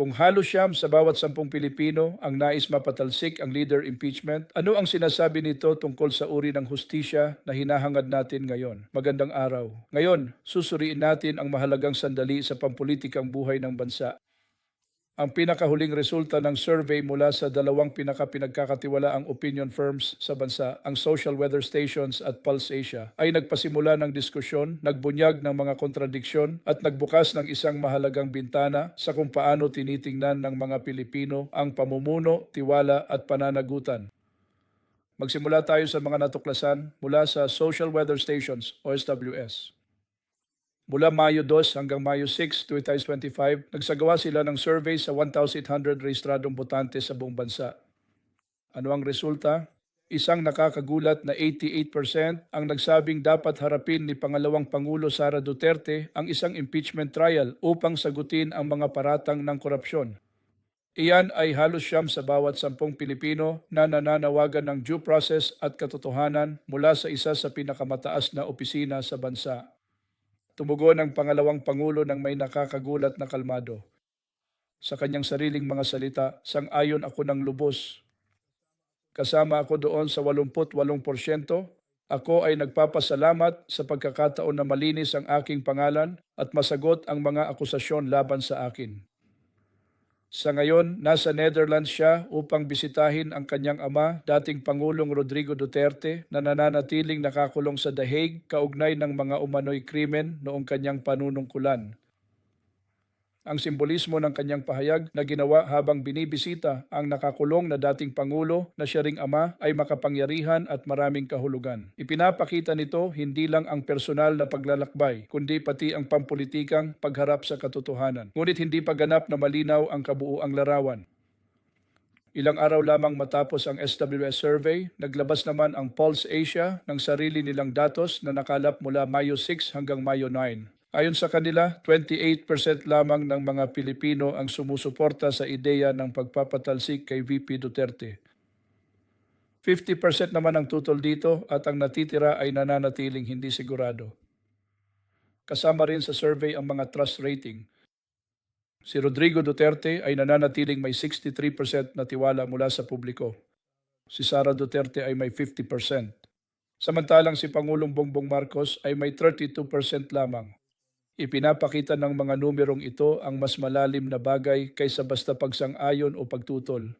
Kung halos siyam sa bawat sampung Pilipino ang nais mapatalsik ang leader impeachment, ano ang sinasabi nito tungkol sa uri ng hustisya na hinahangad natin ngayon? Magandang araw. Ngayon, susuriin natin ang mahalagang sandali sa pampulitikang buhay ng bansa. Ang pinakahuling resulta ng survey mula sa dalawang pinakapinagkakatiwalaang opinion firms sa bansa, ang Social Weather Stations at Pulse Asia, ay nagpasimula ng diskusyon, nagbunyag ng mga kontradiksyon at nagbukas ng isang mahalagang bintana sa kung paano tinitingnan ng mga Pilipino ang pamumuno, tiwala at pananagutan. Magsimula tayo sa mga natuklasan mula sa Social Weather Stations o SWS. Mula Mayo 2 hanggang Mayo 6, 2025, nagsagawa sila ng survey sa 1,800 rehistradong botante sa buong bansa. Ano ang resulta? Isang nakakagulat na 88% ang nagsabing dapat harapin ni Pangalawang Pangulo Sara Duterte ang isang impeachment trial upang sagutin ang mga paratang ng korupsyon. Iyan ay halos siyam sa bawat sampung Pilipino na nananawagan ng due process at katotohanan mula sa isa sa pinakamataas na opisina sa bansa. Tumugon ang pangalawang pangulo ng may nakakagulat na kalmado. Sa kanyang sariling mga salita, sang-ayon ako ng lubos. Kasama ako doon sa 88%, ako ay nagpapasalamat sa pagkakataon na malinis ang aking pangalan at masagot ang mga akusasyon laban sa akin. Sa ngayon, nasa Netherlands siya upang bisitahin ang kanyang ama, dating Pangulong Rodrigo Duterte, na nananatiling nakakulong sa The Hague kaugnay ng mga umano'y krimen noong kanyang panunungkulan. Ang simbolismo ng kanyang pahayag na ginawa habang binibisita ang nakakulong na dating Pangulo na siya ring ama ay makapangyarihan at maraming kahulugan. Ipinapakita nito hindi lang ang personal na paglalakbay, kundi pati ang pampulitikang pagharap sa katotohanan. Ngunit hindi pa ganap na malinaw ang kabuuang larawan. Ilang araw lamang matapos ang SWS survey, naglabas naman ang Pulse Asia ng sarili nilang datos na nakalap mula Mayo 6 hanggang Mayo 9. Ayon sa kanila, 28% lamang ng mga Pilipino ang sumusuporta sa ideya ng pagpapatalsik kay VP Duterte. 50% naman ang tutol dito at ang natitira ay nananatiling hindi sigurado. Kasama rin sa survey ang mga trust rating. Si Rodrigo Duterte ay nananatiling may 63% na tiwala mula sa publiko. Si Sara Duterte ay may 50%. Samantalang si Pangulong Bongbong Marcos ay may 32% lamang. Ipinapakita ng mga numerong ito ang mas malalim na bagay kaysa basta pagsang-ayon o pagtutol.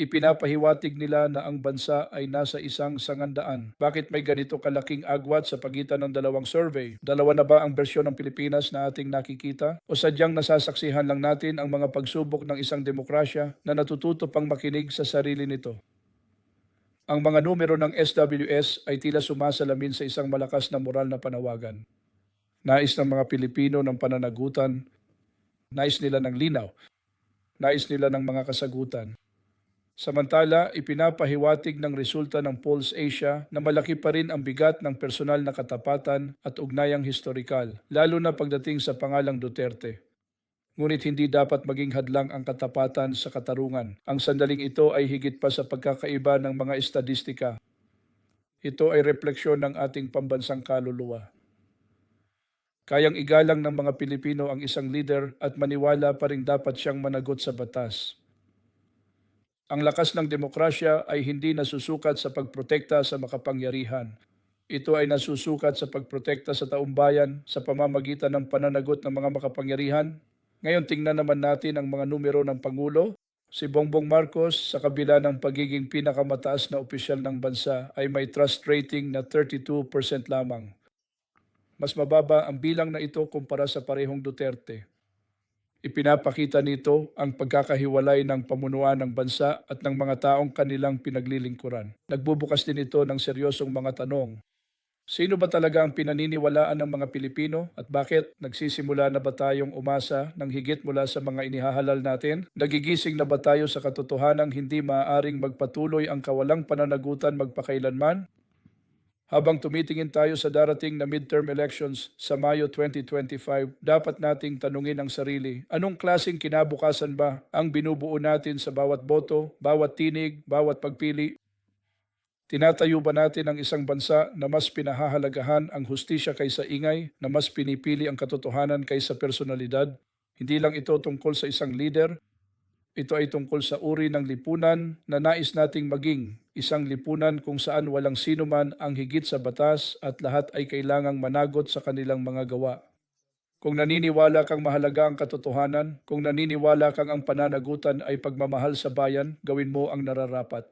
Ipinapahiwatig nila na ang bansa ay nasa isang sangandaan. Bakit may ganito kalaking agwat sa pagitan ng dalawang survey? Dalawa na ba ang bersyon ng Pilipinas na ating nakikita? O sadyang nasasaksihan lang natin ang mga pagsubok ng isang demokrasya na natututo pang makinig sa sarili nito? Ang mga numero ng SWS ay tila sumasalamin sa isang malakas na moral na panawagan. Nais ng mga Pilipino ng pananagutan, nais nila ng linaw, nais nila ng mga kasagutan. Samantala, ipinapahiwatig ng resulta ng Pulse Asia na malaki pa rin ang bigat ng personal na katapatan at ugnayang historikal, lalo na pagdating sa pangalang Duterte. Ngunit hindi dapat maging hadlang ang katapatan sa katarungan. Ang sandaling ito ay higit pa sa pagkakaiba ng mga estadistika. Ito ay refleksyon ng ating pambansang kaluluwa. Kayang igalang ng mga Pilipino ang isang leader at maniwala pa rin dapat siyang managot sa batas. Ang lakas ng demokrasya ay hindi nasusukat sa pagprotekta sa makapangyarihan. Ito ay nasusukat sa pagprotekta sa taumbayan sa pamamagitan ng pananagot ng mga makapangyarihan. Ngayon tingnan naman natin ang mga numero ng Pangulo. Si Bongbong Marcos sa kabila ng pagiging pinakamataas na opisyal ng bansa ay may trust rating na 32% lamang. Mas mababa ang bilang na ito kumpara sa parehong Duterte. Ipinapakita nito ang pagkakahiwalay ng pamunuan ng bansa at ng mga taong kanilang pinaglilingkuran. Nagbubukas din ito ng seryosong mga tanong. Sino ba talaga ang pinaniniwalaan ng mga Pilipino at bakit nagsisimula na ba tayong umasa ng higit mula sa mga inihahalal natin? Nagigising na ba tayo sa katotohanang hindi maaaring magpatuloy ang kawalang pananagutan magpakailanman? Habang tumitingin tayo sa darating na midterm elections sa Mayo 2025, dapat nating tanungin ang sarili, anong klasing kinabukasan ba ang binubuo natin sa bawat boto, bawat tinig, bawat pagpili? Tinatayo ba natin ang isang bansa na mas pinahahalagahan ang hustisya kaysa ingay, na mas pinipili ang katotohanan kaysa personalidad? Hindi lang ito tungkol sa isang leader, ito ay tungkol sa uri ng lipunan na nais nating maging isang lipunan kung saan walang sino man ang higit sa batas at lahat ay kailangang managot sa kanilang mga gawa. Kung naniniwala kang mahalaga ang katotohanan, kung naniniwala kang ang pananagutan ay pagmamahal sa bayan, gawin mo ang nararapat.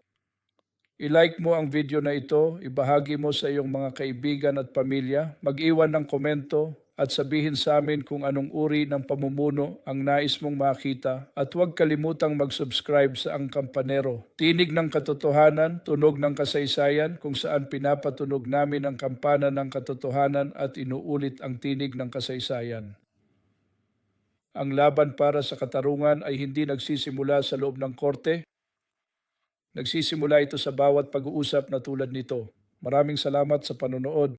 I-like mo ang video na ito, ibahagi mo sa iyong mga kaibigan at pamilya, mag-iwan ng komento at sabihin sa amin kung anong uri ng pamumuno ang nais mong makita at huwag kalimutang mag-subscribe sa Ang Kampanero. Tinig ng katotohanan, tunog ng kasaysayan kung saan pinapatunog namin ang kampana ng katotohanan at inuulit ang tinig ng kasaysayan. Ang laban para sa katarungan ay hindi nagsisimula sa loob ng korte, Nagsisimula ito sa bawat pag-uusap na tulad nito. Maraming salamat sa panonood.